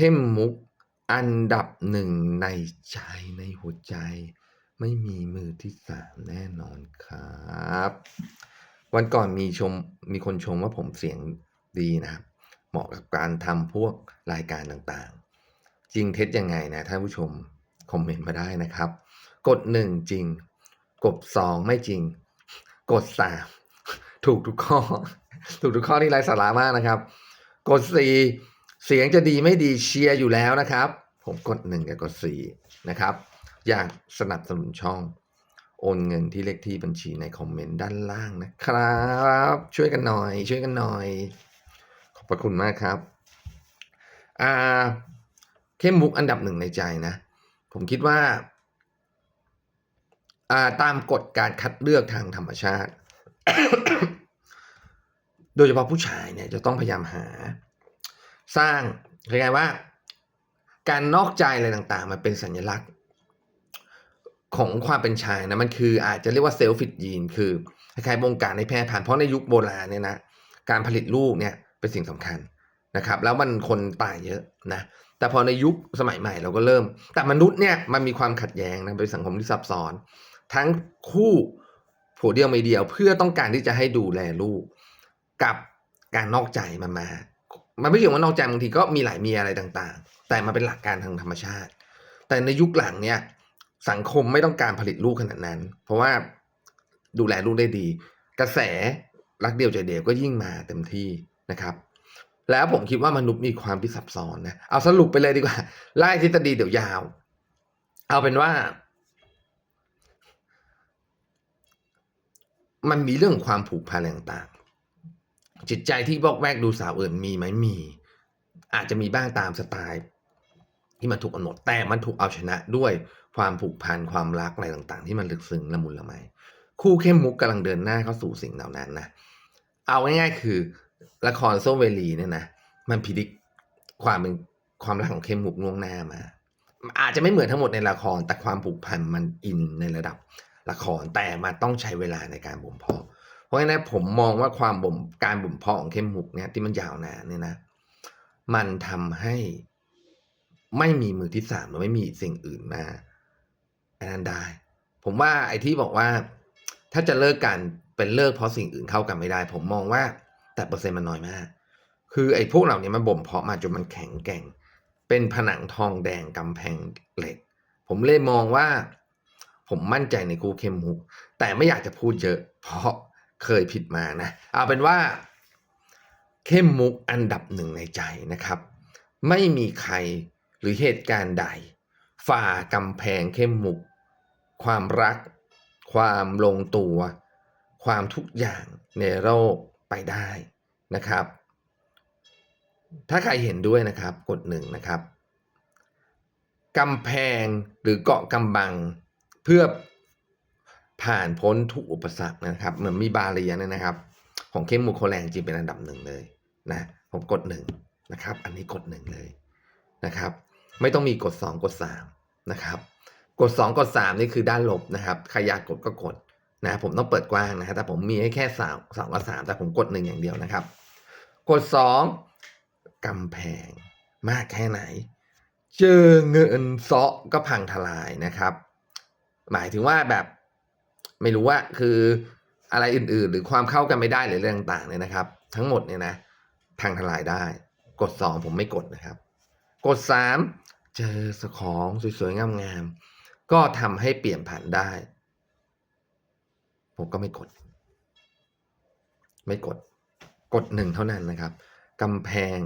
เข้มมุก อันดับหนึ่งในใจในหัวใจ ไม่มีมือที่สามแน่นอนครับ วันก่อนมีชมมีคนชมว่าผมเสียงดีนะครับ เหมาะกับการทำพวกรายการต่างๆ จริงเท็จยังไงนะท่านผู้ชมคอมเมนต์มาได้นะครับ กดหนึ่งจริง กดสองไม่จริง กดสามถูกทุกข้อ ถูกทุกข้อที่ไร้สาระมากนะครับ กดสี่ เสียงจะดีไม่ดีเชียร์อยู่แล้วนะครับ ผมกดหนึ่งกับกดสี่นะครับ อยากสนับสนุนช่อง โอนเงินที่เลขที่บัญชีในคอมเมนต์ด้านล่างนะครับ ช่วยกันหน่อย ช่วยกันหน่อย ขอบพระคุณมากครับอ่าเข้มมุกอันดับหนึ่งในใจนะ ผมคิดว่าอ่าตามกฎการคัดเลือกทางธรรมชาติ โดยเฉพาะผู้ชายเนี่ยจะต้องพยายามหา สร้างเรียกไงว่า การนอกใจอะไรต่างๆ มันเป็นสัญลักษณ์ ของความเป็นชายนะมันคืออาจจะเรียกว่าเซลฟิตยีนคือคล้ายๆวงการในแพร่ผ่านเพราะในยุคโบราณเนี่ยนะการผลิตลูกเนี่ยเป็นสิ่งสำคัญนะครับ แล้วมันคนตายเยอะนะแต่พอในยุคสมัยใหม่เราก็เริ่ม แต่มนุษย์เนี่ยมันมีความขัดแย้งนะเป็นสังคมที่ซับซ้อน ทั้งคู่ผัวเดียวไม่เดียวเพื่อต้องการที่จะให้ดูแลลูก กับการนอกใจมันมา มันไม่เกี่ยวว่านอกใจบางทีก็มีหลายเมียอะไรต่างๆ แต่มันเป็นหลักการทางธรรมชาติ แต่ในยุคหลังเนี่ยสังคมไม่ต้องการผลิตลูกขนาดนั้น เพราะว่าดูแลลูกได้ดี กระแสรักเดียวใจเดียวก็ยิ่งมาเต็มที่นะครับ แล้วผมคิดว่ามนุษย์มีความที่ซับซ้อนนะเอาสรุปไปเลยดีกว่าไล่ทฤษฎีเดี๋ยวยาว เอาเป็นว่า มันมีเรื่องความผูกพันต่าง จิตใจที่บอกแวกดูสาวอื่นมีไหมมี อาจจะมีบ้างตามสไตล์ ที่มันถูกกำหนดแต่มันถูกเอาชนะด้วยความผูกพันความรักอะไรต่างๆ ที่มันลึกซึ้งละมุนละไมคู่เข้มมุกกำลังเดินหน้าเข้าสู่สิ่งเหล่านั้นนะเอาง่ายๆคือ ละครโซเวลีเนี่ยนะมันพิจิกความเป็นความรักของเข้มมุกล่วงหน้ามา อาจจะไม่เหมือนทั้งหมดในละครแต่ความผูกพันมันอินในระดับละครแต่มันต้องใช้เวลาในการบ่มเพาะ เพราะฉะนั้นผมมองว่าความบ่มการบ่มเพาะของเข้มมุกเนี่ยที่มันยาวนานเนี่ยนะ มันทำให้ไม่มีมือที่สามหรือไม่มีสิ่งอื่นมาอันนั้นได้ ผมว่าไอ้ที่บอกว่า ถ้าจะเลิกกันเป็นเลิกเพราะสิ่งอื่นเข้ากันไม่ได้ ผมมองว่า แต่เปอร์เซ็นต์มันน้อยมาก คือไอ้พวกเหล่านี้มันบ่มเพาะมาจนมันแข็งแกร่ง เป็นผนังทองแดงกำแพงเหล็ก ผมเลยมองว่า ผมมั่นใจในกูเข้มมุกแต่ไม่อยากจะพูดเยอะ เพราะ เคยผิดมานะ เอาเป็นว่า เข้มมุกอันดับหนึ่งในใจนะครับ ไม่มีใครหรือเหตุการณ์ใด ฝ่ากำแพงเข้มมุก ความรัก ความลงตัว ความทุกอย่างในโลกไปได้นะครับ ถ้าใครเห็นด้วยนะครับ กดหนึ่งนะครับกำแพงหรือเกาะกำบัง เพื่อ ผ่านพ้นทุกอุปสรรคนะครับ เหมือนมีบาเรียนนะครับ ของเข้มมุกโคแรงจริงเป็นอันดับหนึ่งเลยนะผมกดหนึ่งนะครับ อันนี้กดหนึ่งเลยนะครับ ไม่ต้องมีกดสองกดสามนะครับกดสองกดสามนี่คือด้านลบนะครับใครอยากกดก็กดนะผมต้องเปิดกว้างนะครับแต่ผมมีให้แค่สามสองกับสามแต่ผมกดหนึ่งอย่างเดียวนะครับ กดสองกำแพงมากแค่ไหน เจอเงินเซาะก็พังทลายนะครับ หมายถึงว่าแบบ ไม่รู้ว่าคืออะไรอื่นๆ หรือความเข้ากันไม่ได้หรือเรื่องต่างๆเนี่ยนะครับ ทั้งหมดเนี่ยนะพังทลายได้ กดสองผมไม่กดนะครับ กดสามเจอสของสวยๆงามๆก็ทำให้เปลี่ยนผ่านได้ ผมก็ไม่กด ไม่กด กดหนึ่งเท่านั้นนะครับกำแพง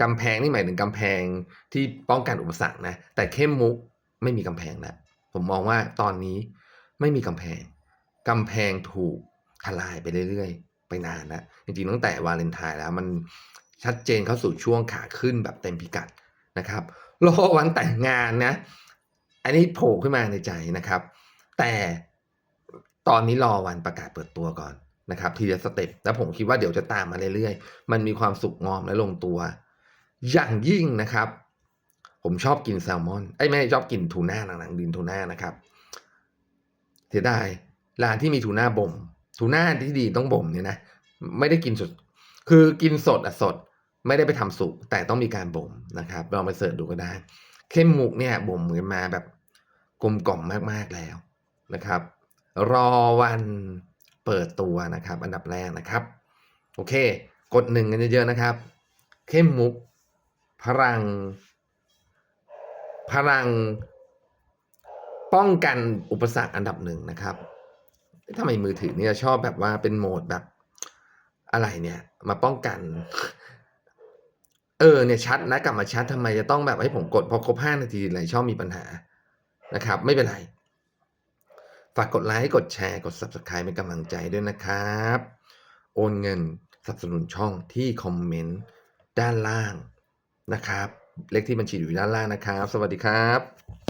กำแพงนี่หมายถึงกำแพงที่ป้องกันอุปสรรคนะแต่เข้มมุกไม่มีกำแพงแล้วผมมองว่าตอนนี้ไม่มีกำแพง กำแพงถูกทลายไปเรื่อยๆ ไปนานแล้วจริงๆตั้งแต่วาเลนไทน์แล้วมันชัดเจนเข้าสู่ช่วงขาขึ้นแบบเต็มพิกัดนะครับรอวันแต่งงานนะ อันนี้โผล่ขึ้นมาในใจนะครับ แต่ตอนนี้รอวันประกาศเปิดตัวก่อนนะครับ ทีละสเต็ปแล้วผมคิดว่าเดี๋ยวจะตามมาเรื่อยๆ มันมีความสุขงอมและลงตัว อย่างยิ่งนะครับ ผมชอบกินแซลมอนไอ้ยไม่ชอบกินทูน่าหนังๆดินทูน่านะครับเสียดาย ร้านที่มีทูน่าบ่มทูน่าที่ดีต้องบ่มเนี่ยนะไม่ได้กินสด คือกินสดอะสด ไม่ได้ไปทำสุกแต่ต้องมีการบ่มนะครับลองไปเสิร์ชดูก็ได้ เข้มหมุกเนี่ยบ่มกันมาแบบกลมกล่อมมากๆแล้วนะครับ รอวันเปิดตัวนะครับ อันดับแรกนะครับ โอเค กดหนึ่งกันเยอะๆนะครับ เข้มมุก พลัง พลัง ป้องกันอุปสรรคอันดับหนึ่งนะครับ ทำไมมือถือเนี่ยชอบแบบว่าเป็นโหมดแบบอะไรเนี่ย มาป้องกัน เออเนี่ยชัดนะกลับมาชัดทำไมจะต้องแบบให้ผมกดพอครบห้านาทีอะไรชอบมีปัญหานะครับ ไม่เป็นไร ฝากกดไลค์กดแชร์กด Subscribe เป็นกำลังใจด้วยนะครับ โอนเงินสนับสนุนช่องที่คอมเมนต์ด้านล่างนะครับ เลขที่บัญชีอยู่ด้านล่างนะครับ สวัสดีครับ